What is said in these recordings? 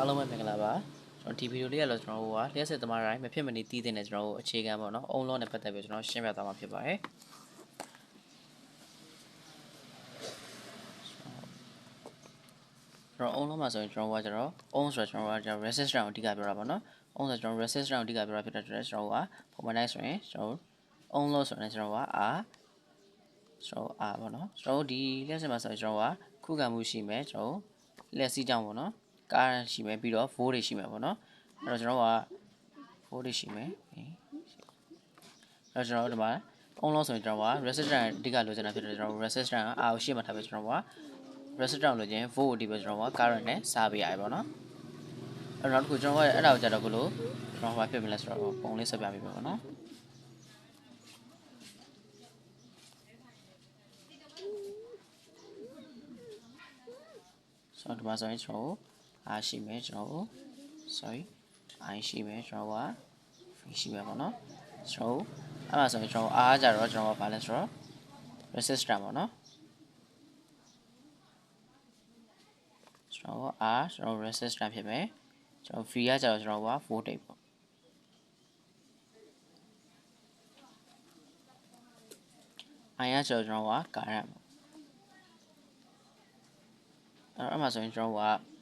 အားလုံးပဲမင်္ဂလာပါကျွန်တော်ဒီဗီဒီယိုလေးကတော့ကျွန်တော်တို့ကလျှက်စစ်သမားတိုင်းမဖြစ်မနေတည်တဲ့ကျွန်တော်တို့အခြေခံပေါ့နော်အုံလုံးနဲ့ပတ်သက်ပြီးကျွန်တော်ရှင်းပြသွားမှာဖြစ်ပါတယ်ကျွန်တော်အုံလုံးမှာဆိုရင်ကျွန်တော်ကကျတော့အုံဆိုတော့ကျွန်တော်ကကျတော့ resistance ကိုအဓိကပြောတာပေါ့နော်အုံဆိုတော့ကျွန်တော် resistance ကိုအဓိကပြောတာဖြစ်တဲ့အတွက်ကျွန်တော်ကပုံမှန်တိုင်းဆိုရင်ကျွန်တော်အုံလုံးဆိုရင်ကျွန်တော်က R ကျွန်တော် R ပေါ့နော်ကျွန်တော်ဒီလျှက်စစ်မှာဆိုရင်ကျွန်တော်ကခုခံမှုရှိမယ်ကျွန်တော်လက်စီးကြောင်းပေါ့နော် current ရှိမယ်ပြီးတော့ volt တွေရှိမယ်ပေါ့နော်အဲ့တော့ကျွန်တော်က volt တွေရှိမယ်အဲ့တော့ကျွန်တော်ဒီမှာအုံးလုံးဆိုရင်ကျွန်တော်က resistor အဓိကလိုချင်တာဖြစ်တယ်ကျွန်တော် resistor က R ကိုရှေ့မှာထားပြီးကျွန်တော်က resistor လိုချင် volt ကိုဒီပဲကျွန်တော်က current နဲ့စားပေးရတယ်ပေါ့နော်အဲ့တော့နောက်တစ်ခုကျွန်တော်ကအဲ့ဒါကိုကြတော့ဘလို့ကျွန်တော်ဘာဖြစ်မလဲဆိုတော့ပုံလေးဆက်ပြပေးပါပေါ့နော်ဆိုတော့ဒီမှာဆိုရင်ကျွန်တော် R ရှိမယ်ကျွန်တော် sorry I ရှိမယ်ကျွန်တော်က free ရှိမယ်ပေါ့နော်ကျွန်တော်အဲ့မှာဆိုရင်ကျွန်တော် R ကြတော့ကျွန်တော်ကဘာလဲဆိုတော့ resistor ပေါ့နော်ကျွန်တော် R ကျွန်တော် resistor ဖြစ်မယ်ကျွန်တော် free ကကြတော့ကျွန်တော်က voltage ပေါ့ I ကကြတော့ကျွန်တော်က current ပေါ့အဲ့တော့အဲ့မှာဆိုရင်ကျွန်တော်က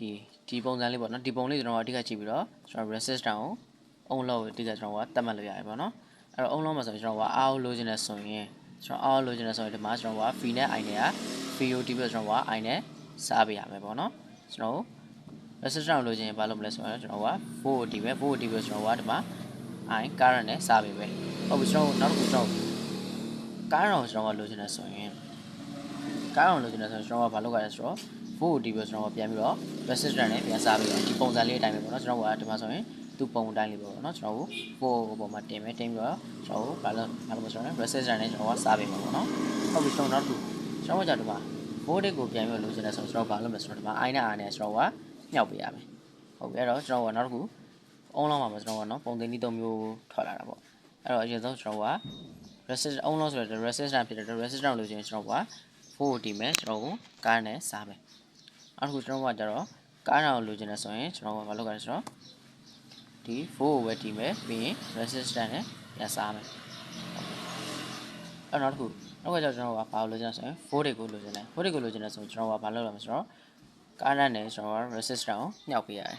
ဒီဒီပုံစံလေးပေါ့နော်ဒီပုံလေးကျွန်တော်ကအဓိကကြည့်ပြီးတော့ကျွန်တော် resistor ကိုအုံလောက်အဓိကကျွန်တော်ကတတ်မှတ်လို့ရတယ်ပေါ့နော်အဲ့တော့အုံလောက်မှာဆိုရင်ကျွန်တော်ကအားကိုလိုချင်တယ်ဆိုရင်ကျွန်တော်အားကိုလိုချင်တယ်ဆိုရင်ဒီမှာကျွန်တော်က free နဲ့ i နဲ့က free ကိုဒီပြီးတော့ကျွန်တော်က i နဲ့စားပေးရမယ်ပေါ့နော်ကျွန်တော် resistor ကိုလိုချင်ရင်ဘာလုပ်မလဲဆိုတော့ကျွန်တော်က4ကိုဒီပဲ4ကိုဒီပြီးတော့ကျွန်တော်ကဒီမှာ i current နဲ့စားပေးပဲဟုတ်ပြီကျွန်တော်နောက်တစ်ခုကျွန်တော် current ကိုကျွန်တော်ကလိုချင်တယ်ဆိုရင်ကားအောင်လုပ်ချင်တယ်ဆိုတော့ကျွန်တော်ကဘာလုပ်ရလဲဆိုတော့ vote ဒီပြီးကျွန်တော်ကပြန်ပြီးတော့ resistor နဲ့ပြန်စားပြီးတော့ဒီပုံစံလေးအတိုင်းပဲပေါ့နော်ကျွန်တော်ကဒီမှာဆိုရင်သူ့ပုံအတိုင်းလေးပေါ့နော်ကျွန်တော်ကို vote ပေါ်မှာတင်မယ်တင်ပြီးတော့ကျွန်တော်ကိုဘာလို့ဘာလို့မဆိုတော့ resistor နဲ့ကျွန်တော်ကစားပေးမှာပေါ့နော်ဟုတ်ပြီကျွန်တော်နောက်တစ်ခုကျွန်တော်ကကြဒီမှာ vote ကိုပြန်ပြီးတော့လုပ်ချင်တယ်ဆိုတော့ကျွန်တော်ဘာလုပ်မလဲဆိုတော့ဒီမှာ i နဲ့ r နဲ့ကျွန်တော်ကညှောက်ပေးရမယ်ဟုတ်ပြီအဲ့တော့ကျွန်တော်ကနောက်တစ်ခု online မှာကျွန်တော်ကနော်ပုံသင်နည်းသုံးမျိုးထွက်လာတာပေါ့အဲ့တော့အရင်ဆုံးကျွန်တော်က resistor online ဆိုတော့ resistor ဖြစ်တယ် resistor လို့ချင်းကျွန်တော်ကဖို့တီးမယ်ကျွန်တော်ကိုကားနဲ့စားမယ် နောက်တစ်ခုကျွန်တော်ကကြတော့ကားအောင်လိုချင်တယ်ဆိုရင်ကျွန်တော်ကမလုပ်ကြရဆိုတော့ဒီဖို့ကိုပဲတီးမယ်ပြီးရင် resistor နဲ့ပြန်စားမယ်အဲ့နောက်တစ်ခုနောက်ကကျတော့ကျွန်တော်ကဘာလို့လိုချင်လဲဆိုရင်ဖို့တွေကိုလိုချင်တယ်ဖို့တွေကိုလိုချင်တယ်ဆိုရင်ကျွန်တော်ကဘာလုပ်ရမလဲဆိုတော့ကားနဲ့ကျွန်တော်က resistor ကိုညှောက်ပေးရတယ်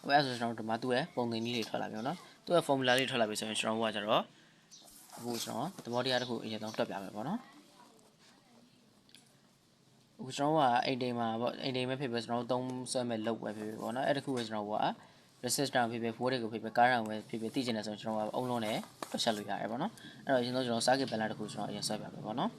ဟိုအဲ့ဆိုကျွန်တော်တို့ဒီမှာသူ့ရဲ့ပုံသင်နည်းလေးထွက်လာပြီနော်သူ့ရဲ့ formula လေးထွက်လာပြီဆိုရင်ကျွန်တော်ကကြတော့အခုကျွန်တော်သဘောတရားတစ်ခုအရင်ဆုံးတွက်ပြမယ်ပေါ့နော် အခုကျွန်တော်ကအိမ်တိမ်မှာပေါ့အိမ်တိမ်ပဲဖြစ်ဖြစ်ကျွန်တော်သုံးဆွဲမဲ့လောက်ပဲဖြစ်ဖြစ်ပေါ့နော်အဲ့တခုပဲကျွန်တော်က resistor ဖြစ်ဖြစ် voltage ကိုဖြစ်ဖြစ်ကားရံပဲဖြစ်ဖြစ်သိချင်တယ်ဆိုရင်ကျွန်တော်ကအုံလုံးနဲ့တွက်ချက်လို့ရတယ်ပေါ့နော်အဲ့တော့အရင်ဆုံးကျွန်တော် circuit banner တစ်ခုကျွန်တော်အရင်ဆွဲပြမယ်ပေါ့နော်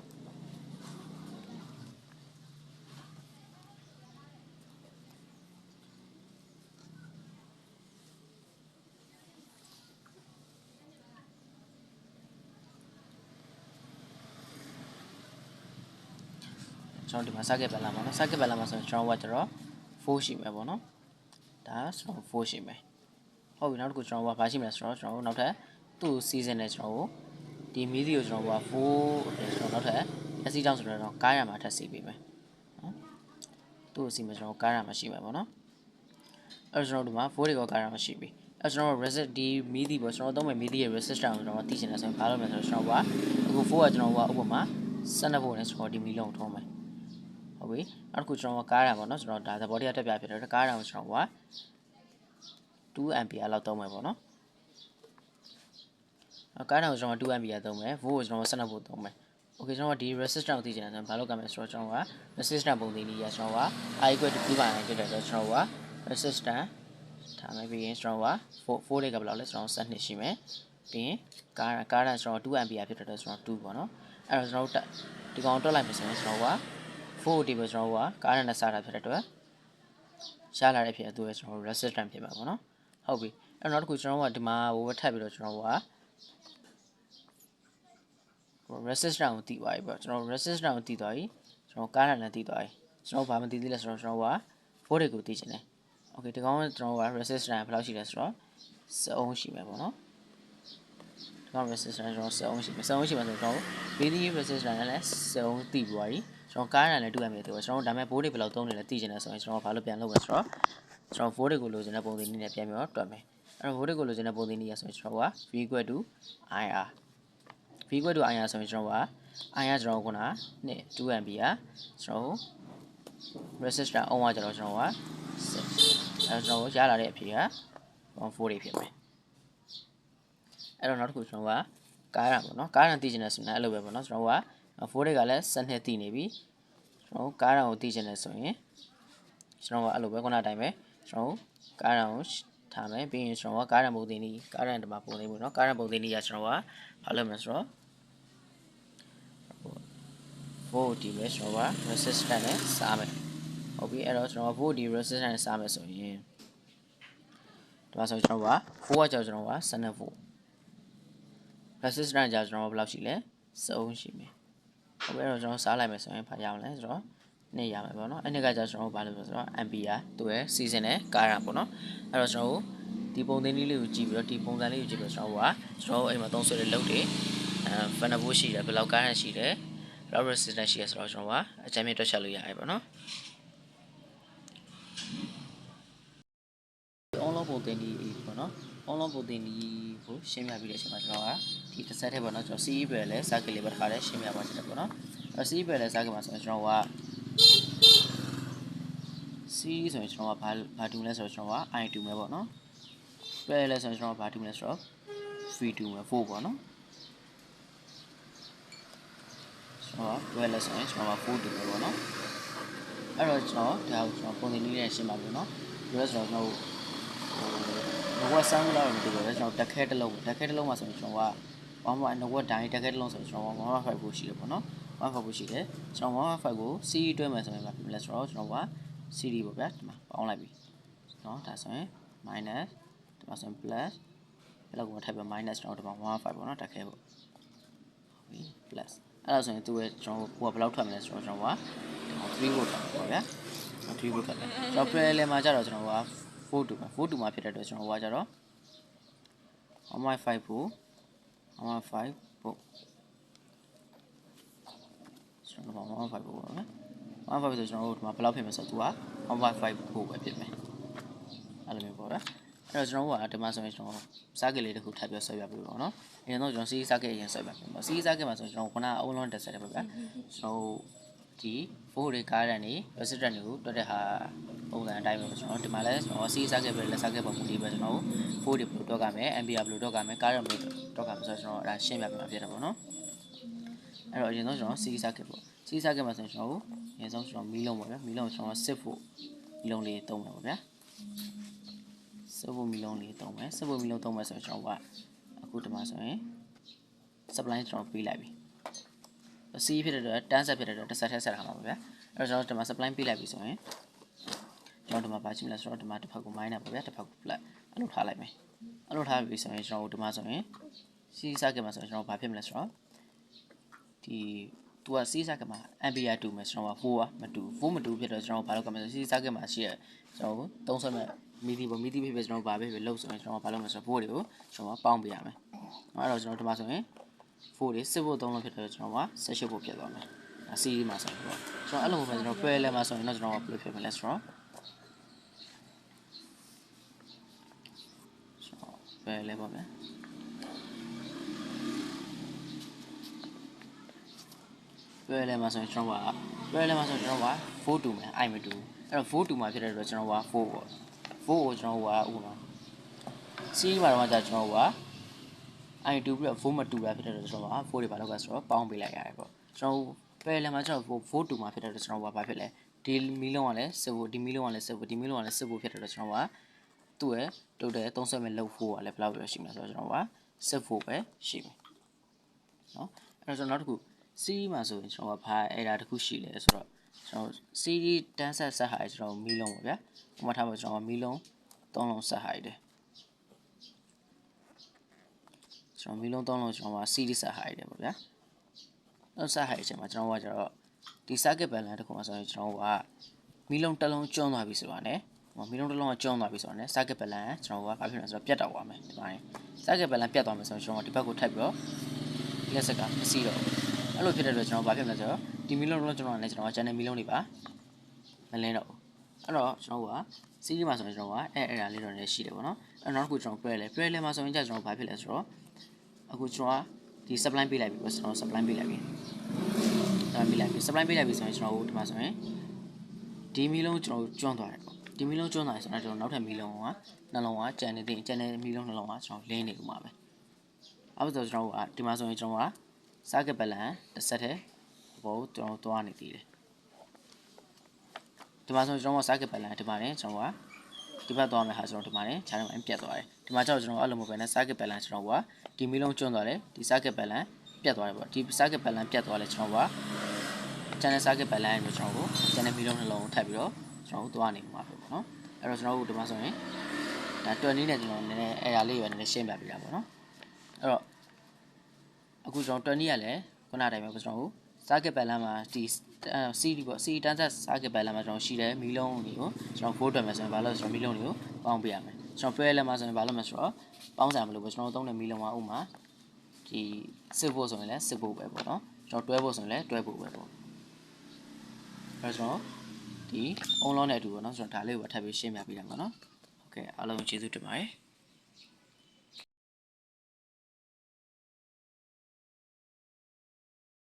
ကျွန်တော်ဒီမှာ circuit banner ပေါ့နော် circuit banner မှာဆိုရင်ကျွန်တော်ကကျတော့4ရှိမယ်ပေါ့နော်ဒါဆိုတော့4ရှိမယ်ဟုတ်ပြီနောက်တစ်ခုကျွန်တော်ကဘာရှိမလဲဆိုတော့ကျွန်တော်တို့နောက်ထပ်သူ့ season နဲ့ကျွန်တော်တို့ဒီမီးစီကိုကျွန်တော်က4အတွက်ကျွန်တော်နောက်ထပ်လက်စီတောင်းဆိုတော့ကားရမှာထပ်စီပေးမယ်နော်သူ့စီမှာကျွန်တော်ကားရမှာရှိမယ်ပေါ့နော်အဲ့တော့ကျွန်တော်ဒီမှာ4တွေကကားရမှာရှိပြီအဲ့ကျွန်တော် resist ဒီမီးဒီပေါ့ကျွန်တော်သုံးမဲ့မီးဒီရဲ့ resistor ကိုကျွန်တော်သိချင်တယ်ဆိုရင်ဘာလုပ်မလဲဆိုတော့ကျွန်တော်ကအခု4ကကျွန်တော်ကဥပမာ12 volt နဲ့ကျွန်တော်ဒီမီးလုံးထုံးမယ် ဟုတ်ပြီနောက်တစ်ခုကျွန်တော်ကားရံပေါ့နော်ကျွန်တော်ဒါသဘောတရားတက်ပြဖြစ်တယ်ကားရံကိုကျွန်တော်က2 ampere လောက်သုံးမယ်ပေါ့နော်ကားရံကိုကျွန်တော်2 ampere သုံးမယ် volt ကိုကျွန်တော်12 volt သုံးမယ် okay ကျွန်တော်ဒီ resistor ကိုသိချင်တယ်ဆိုရင်ဘာလုပ်ကြမလဲဆိုတော့ကျွန်တော်က resistor ပုံသင်နည်းရကျွန်တော်က i equal to 2ပိုင်းဖြစ်တယ်ဆိုတော့ကျွန်တော်က resistor ထားမယ်ပြီးရင်ကျွန်တော်က4 4လေးကဘယ်လောက်လဲကျွန်တော်12ရှိမယ်ပြီးရင်ကားကားရံကျွန်တော်2 ampere ဖြစ်တယ်ဆိုတော့2ပေါ့နော်အဲ့တော့ကျွန်တော်တို့ဒီကောင်တွက်လိုက်မယ်ဆိုရင်ကျွန်တော်က 4 ဒီပဲကျွန်တော်ကကားနဲ့စားတာဖြစ်တဲ့အတွက်ရှားလာတဲ့ဖြစ်အတူပဲကျွန်တော် resistance ဖြစ်မှာပေါ့နော်ဟုတ်ပြီအဲ့တော့နောက်တစ်ခုကျွန်တော်ကဒီမှာဟိုထပ်ပြီးတော့ကျွန်တော်က resistance ကိုတည်သွားပြီပေါ့ကျွန်တော် resistance ကိုတည်သွားပြီကျွန်တော်ကားနဲ့တည်သွားပြီကျွန်တော်ဘာမတည်သေးလဲဆိုတော့ကျွန်တော်က voltage ကိုတည်ချင်တယ် okay ဒီကောင်ကကျွန်တော်က resistance ဘယ်လောက်ရှိလဲဆိုတော့7 ohm ရှိမယ်ပေါ့နော်ဒီကောင် resistance ကျွန်တော်7 ohm ရှိမယ်7 ohm ရှိမယ်ဆိုတော့ VD resistance နဲ့လည်း7 ohm တည်သွားပြီ ကျွန်တော်ကားရံလည်းတူရမယ်တူကျွန်တော်ဒါပေမဲ့ဘိုးတွေဘယ်လောက်သုံးနေလဲသိချင်တယ်ဆိုရင်ကျွန်တော်ဘာလို့ပြန်လုပ်မလဲဆိုတော့ကျွန်တော်ဘိုးတွေကိုလိုချင်တဲ့ပုံစံနည်းနဲ့ပြန်ပြီးတော့တွက်မယ်အဲ့တော့ဘိုးတွေကိုလိုချင်တဲ့ပုံစံနည်းရဆိုရင်ကျွန်တော်က v equal to ir v equal to ir ဆိုရင်ကျွန်တော်က ir ကျွန်တော်ခုနနဲ့ 2mb อ่ะကျွန်တော် resistor on ကကျွန်တော်ကျွန်တော်ကအဲကျွန်တော်ရလာတဲ့အဖြေက14တွေဖြစ်မယ်အဲ့တော့နောက်တစ်ခုကျွန်တော်ကကားရံပေါ့နော်ကားရံသိချင်တယ်ဆိုရင်အဲ့လိုပဲပေါ့နော်ကျွန်တော်က 4တွေကလည်းစက်နှစ်သိနေပြီကျွန်တော်ကားရံကိုသိချင်တယ်ဆိုရင်ကျွန်တော်ကအဲ့လိုပဲခုနအတိုင်းပဲကျွန်တော်ကားရံကိုထားမယ်ပြီးရင်ကျွန်တော်ကကားရံပုံသင်နည်းကားရံတမပုံသင်မှုနော်ကားရံပုံသင်နည်းကကျွန်တော်ကဘာလုပ်မလဲဆိုတော့4ဒီပဲကျွန်တော်က resistor နဲ့စားမယ်ဟုတ်ပြီအဲ့တော့ကျွန်တော်က4ဒီ resistor နဲ့စားမယ်ဆိုရင်ဒီမှာဆိုကျွန်တော်က4ကကြောက်ကျွန်တော်က12 volt resistor ကြာကျွန်တော်ဘယ်လောက်ရှိလဲ3ရှိမယ် ဟုတ်ပြီအဲ့တော့ကျွန်တော်စားလိုက်မယ်ဆိုရင်ဘာရအောင်လဲဆိုတော့နေရမယ်ပေါ့နော်အဲ့ဒီကကြာကျွန်တော်ဘာလို့လဲဆိုတော့ ampere သူရဲ့ season နဲ့ကားရပေါ့နော်အဲ့တော့ကျွန်တော်ဒီပုံသင်နည်းလေးကိုကြည့်ပြီးတော့ဒီပုံစံလေးကိုကြည့်ပြီးတော့ကျွန်တော်ကကျွန်တော်အိမ်မှာသုံးဆွဲတဲ့လုပ်တွေအဲ fan ဘိုးရှိတယ်ဘယ်လောက်ကားရရှိတယ် rubber resistant ရှိရဆိုတော့ကျွန်တော်ကအကြမ်းမြင့်တွက်ချက်လို့ရတယ်ပေါ့နော် online ပုံသင်ဒီပေါ့နော် online ပုံသင်ဒီကိုရှင်းပြပြီးတဲ့အချိန်မှာကျွန်တော်က ဒီတစ်ဆက်တည်းပေါ့နော်ကျွန်တော် CE ပဲလဲ circle လေးပဲထားတယ်ရှင်းပြပါချင်တယ်ပေါ့နော်အဲ CE ပဲလဲ circle မှာဆိုရင်ကျွန်တော်က CE ဆိုရင်ကျွန်တော်ကဘာဘာတူလဲဆိုတော့ကျွန်တော်က I တူမယ်ပေါ့နော်ပဲလဲဆိုရင်ကျွန်တော်ကဘာတူလဲဆိုတော့ V တူမယ်4ပေါ့နော်ကျွန်တော်ကပဲလဲဆိုရင်ကျွန်တော်က4တူမယ်ပေါ့နော်အဲ့တော့ကျွန်တော်ဒါကိုကျွန်တော်ပုံသင်နည်းနဲ့ရှင်းပါမယ်နော်ဒီလိုဆိုတော့ကျွန်တော်ဟိုဘဝဆန်းလာတော့မတူဘူးလေကျွန်တော်တက်ခဲတစ်လုံးတက်ခဲတစ်လုံးမှာဆိုရင်ကျွန်တော်က 1.1နဝက်တိုင်း target လုံးဆိုရင်ကျွန်တော်1.5ကိုရှိတယ်ပေါ့နော်1.5ကိုရှိတယ်ကျွန်တော်1.5ကို CD တွဲမယ်ဆိုရင်ဘာဖြစ်မလဲဆိုတော့ကျွန်တော်က CD ပေါ့ဗျာဒီမှာပေါင်းလိုက်ပြီနော်ဒါဆိုရင် minus ဒီမှာဆိုရင် plus ဘယ်လောက်ကိုထပ်ပြီး minus ကျွန်တော်ဒီမှာ1.5ပေါ့နော်တက်ခဲပေါ့ဟုတ်ပြီ plus အဲ့ဒါဆိုရင်သူရဲ့ကျွန်တော်ကိုကဘယ်လောက်ထွက်မလဲဆိုတော့ကျွန်တော်က3ကိုထွက်ပေါ့ဗျာ3ကိုထွက်တယ်ကျွန်တော် parallel မှာကျတော့ကျွန်တော်က4 to 4 to မှာဖြစ်တဲ့အတွက်ကျွန်တော်ကကျတော့1.5ကို 1.5ဖို့ကျွန်တော်က1.5ဖို့ပါနော်1.5ဆိုကျွန်တော်တို့ဒီမှာဘယ်လောက်ဖြစ်မလဲဆိုတော့သူက1.5ဖို့ပဲဖြစ်မယ်အဲ့လိုမျိုးပေါ့ဗျာအဲ့တော့ကျွန်တော်ကဒီမှာဆိုရင်ကျွန်တော်စားကလေးတစ်ခုထပ်ပြီးဆွဲပြပေးပါတော့အရင်တော့ကျွန်တော်စီးစားကလေးအရင်ဆွဲပြပေးပါစီးစားကလေးမှာဆိုရင်ကျွန်တော်ခုနအုံးလုံးတက်ဆက်တယ်ပေါ့ဗျာကျွန်တော်ဒီ4တွေကားတဲ့နေ resistant တွေကိုတွက်တဲ့ဟာ ပုံစံအတိုင်းပဲကျွန်တော်ဒီမှာလဲကျွန်တော်စီးစားကလေးပဲလက်စားကလေးပုံမူလေးပဲကျွန်တော်4တွေဘယ်လိုတွက်ကမယ် ampere ဘယ်လိုတွက်ကမယ်ကားရဘယ်လိုတွက်ကမယ်ဆိုတော့ကျွန်တော်အဲ့ဒါရှင်းပြပေးမှာဖြစ်တယ်ပေါ့နော်အဲ့တော့အရင်ဆုံးကျွန်တော်စီးစားကလေးပေါ့စီးစားကလေးမှာဆိုရင်ကျွန်တော်အရင်ဆုံးကျွန်တော်မီးလုံးပေါ့ဗျာမီးလုံးကျွန်တော်စစ်ဖို့မီးလုံးလေးသုံးမယ်ပေါ့ဗျာစစ်ဖို့မီးလုံးလေးသုံးမယ်စစ်ဖို့မီးလုံးသုံးမယ်ဆိုရင်ကျွန်တော်ကအခုဒီမှာဆိုရင် supply ကျွန်တော်ပေးလိုက်ပြီစီးဖြစ်တဲ့အတွက်တန်းဆက်ဖြစ်တဲ့အတွက်တစ်ဆက်ထက်ဆက်ထားမှာပါဗျာအဲ့တော့ကျွန်တော်ဒီမှာ supply ပေးလိုက်ပြီဆိုရင် ကျွန်တော်ဒီမှာပါချင်လဲဆိုတော့ဒီမှာတစ်ဖက်ကို minus ပါဗျာတစ်ဖက်ကို plus အဲ့လိုထားလိုက်မယ်အဲ့လိုထားပြီဆိုရင်ကျွန်တော်ဒီမှာဆိုရင်စီးစားကြမှာဆိုရင်ကျွန်တော်ဘာဖြစ်မလဲဆိုတော့ဒီသူကစီးစားကမှာ ampere တူမယ်ကျွန်တော်က4อ่ะမတူ4မတူဖြစ်တော့ကျွန်တော်ဘာလုပ်ကမလဲစီးစားကမှာရှိရကျွန်တော်သုံးဆွဲမဲ့မီဒီပေါ့မီဒီဖြစ်ဖြစ်ကျွန်တော်ဘာပဲဖြစ်လို့ဆိုရင်ကျွန်တော်ဘာလုပ်မလဲဆိုတော့4တွေကိုကျွန်တော်ပေါင်းပေးရမယ်အဲ့တော့ကျွန်တော်ဒီမှာဆိုရင်4တွေစစ်ဖို့3လို့ဖြစ်တော့ကျွန်တော်က18ဖို့ဖြစ်သွားမယ်အစီးမှာဆိုတော့ကျွန်တော်အဲ့လိုပဲကျွန်တော် parallel မှာဆိုရင်တော့ကျွန်တော်ကဘယ်လိုဖြစ်မလဲဆိုတော့ ပဲလဲပါဗျာပဲလဲမှာဆိုရင်ကျွန်တော်ကပဲလဲမှာဆိုရင်ကျွန်တော်က4 2မယ်အိုင်မတူအဲ့တော့4 2မှာဖြစ်တဲ့အတွက်ကျွန်တော်က4ပေါ့4ကိုကျွန်တော်ကဥပမာ C မှာတော့ကြာကျွန်တော်က I 2ပြီးတော့4မတူတာဖြစ်တဲ့အတွက်ကျွန်တော်က4တွေဘာလောက်ကဆိုတော့ပေါင်းပေးလိုက်ရတယ်ပေါ့ကျွန်တော်ပဲလဲမှာကျွန်တော်4 2မှာဖြစ်တဲ့အတွက်ကျွန်တော်ကဘာဖြစ်လဲဒီမီလုံးကလည်းစစ်ဖို့ဒီမီလုံးကလည်းစစ်ဖို့ဒီမီလုံးကလည်းစစ်ဖို့ဖြစ်တဲ့အတွက်ကျွန်တော်က သူ့ရဲ့တုတ်တဲ့30မိနစ်လောက်ဖို့ကလည်းဘယ်လောက်ပဲရှိမလဲဆိုတော့ကျွန်တော်ကစစ်ဖို့ပဲရှိမယ်เนาะအဲ့တော့ကျွန်တော်နောက်တစ်ခု C မှာဆိုရင်ကျွန်တော်ကဘာအဲ့ဒါတစ်ခုရှိလဲဆိုတော့ကျွန်တော် CD တန်းဆက်ဆက်ဟာကျွန်တော်မီလုံးပါဗျာဥပမာထားပါကျွန်တော်မီလုံး3လုံးဆက်ဟာရတယ်ကျွန်တော်မီလုံး3လုံးကျွန်တော်က CD ဆက်ဟာရတယ်ပေါ့ဗျာအဲ့ဆက်ဟာရချိန်မှာကျွန်တော်ကကျတော့ဒီ circuit balance တစ်ခုမှာဆိုရင်ကျွန်တော်ကမီလုံးတစ်လုံးကျွန်းသွားပြီဆိုတာ ਨੇ မီလုံးတစ်လုံးကကျွန်းသွားပြီဆိုတော့ ਨੇ circuit balance ကျွန်တော်ကဘာဖြစ်လဲဆိုတော့ပြတ်တော့သွားမယ်ဒီပိုင်း circuit balance ပြတ်သွားမယ်ဆိုရင်ကျွန်တော်ဒီဘက်ကိုထပ်ပြီးတော့လက်ဆက်ကမစီးတော့ဘူးအဲ့လိုဖြစ်တဲ့အတွက်ကျွန်တော်ဘာဖြစ်မလဲဆိုတော့ဒီမီလုံးလုံးကျွန်တော်လည်းကျွန်တော်က channel မီလုံးတွေပါမလင်းတော့ဘူးအဲ့တော့ကျွန်တော်ကစီးရီးမှာဆိုရင်ကျွန်တော်ကအဲ့အဲ့ဒါလေးတော့လည်းရှိတယ်ပေါ့နော်အဲ့နောက်တစ်ခုကျွန်တော် prayer လဲ prayer လဲမှာဆိုရင်ကျွန်တော်ဘာဖြစ်လဲဆိုတော့အခုကျွန်တော်ကဒီ supply ပေးလိုက်ပြီပေါ့ကျွန်တော် supply ပေးလိုက်ပြီ supply ပေးလိုက်ပြီ supply ပေးလိုက်ပြီဆိုရင်ကျွန်တော်တို့ဒီမှာဆိုရင်ဒီမီလုံးကျွန်တော်ကျွန်းသွားတယ်ပေါ့ ဒီမီလုံးကျွန်းသွားတယ်ဆိုတော့ကျွန်တော်နောက်ထပ်မီလုံးကနှလုံးကကျန်နေတဲ့ကျန်တဲ့မီလုံးနှလုံးကကျွန်တော်လင်းနေဦးမှာပဲအဲ့ဒါဆိုကျွန်တော်ကဒီမှာဆိုရင်ကျွန်တော်က circuit balance တစ်ဆက်တည်းဘောကျွန်တော်သွားနေသေးတယ်ဒီမှာဆိုကျွန်တော်က circuit balance ဒီမှာနေကျွန်တော်ကဒီဘက်သွားမယ်ဟာကျွန်တော်ဒီမှာနေခြားထဲမှာပြတ်သွားတယ်ဒီမှာကျတော့ကျွန်တော်အဲ့လိုမျိုးပဲနဲ့ circuit balance ကျွန်တော်ကဒီမီလုံးကျွန်းသွားတယ်ဒီ circuit balance ပြတ်သွားတယ်ပေါ့ဒီ circuit balance ပြတ်သွားလဲကျွန်တော်က channel circuit balance ကိုကျွန်တော်တို့ channel မီလုံးနှလုံးထပ်ပြီးတော့ ကျွန်တော်တို့သွားနေမှာပဲပေါ့နော်အဲ့တော့ကျွန်တော်တို့ဒီမှာဆိုရင်ဒါ20နဲ့ကျွန်တော်နည်းနည်းအဲ့ဒါလေးရွယ်နည်းနည်းရှင်းပြပေးတာပေါ့နော်အဲ့တော့အခုကျွန်တော်20ကလည်းခုနတိုင်းပဲကျွန်တော်တို့ circuit balance မှာဒီ CD ပေါ့ CD တန်းဆက် circuit balance မှာကျွန်တော်ရှိတယ်မီလုံးတွေကိုကျွန်တော် vote တွက်မယ်ဆိုရင်ဘာလို့လဲဆိုတော့မီလုံးတွေကိုပေါင်းပေးရမယ်ကျွန်တော် parallel မှာဆိုရင်ဘာလို့မလဲဆိုတော့ပေါင်းစံမလို့ပဲကျွန်တော်တို့သုံးတဲ့မီလုံးကဥမာဒီစစ်ဖို့ဆိုရင်လည်းစစ်ဖို့ပဲပေါ့နော်ကျွန်တော်တွဲဖို့ဆိုရင်လည်းတွဲဖို့ပဲပေါ့အဲဆိုတော့ ဒီ online နဲ့အတူပေါ့နော်ကျွန်တော်ဒါလေးကိုထပ်ပြီးရှင်းပြပေးတာပေါ့နော်ဟုတ်ကဲ့အားလုံးကျေးဇူးတင်ပါတယ်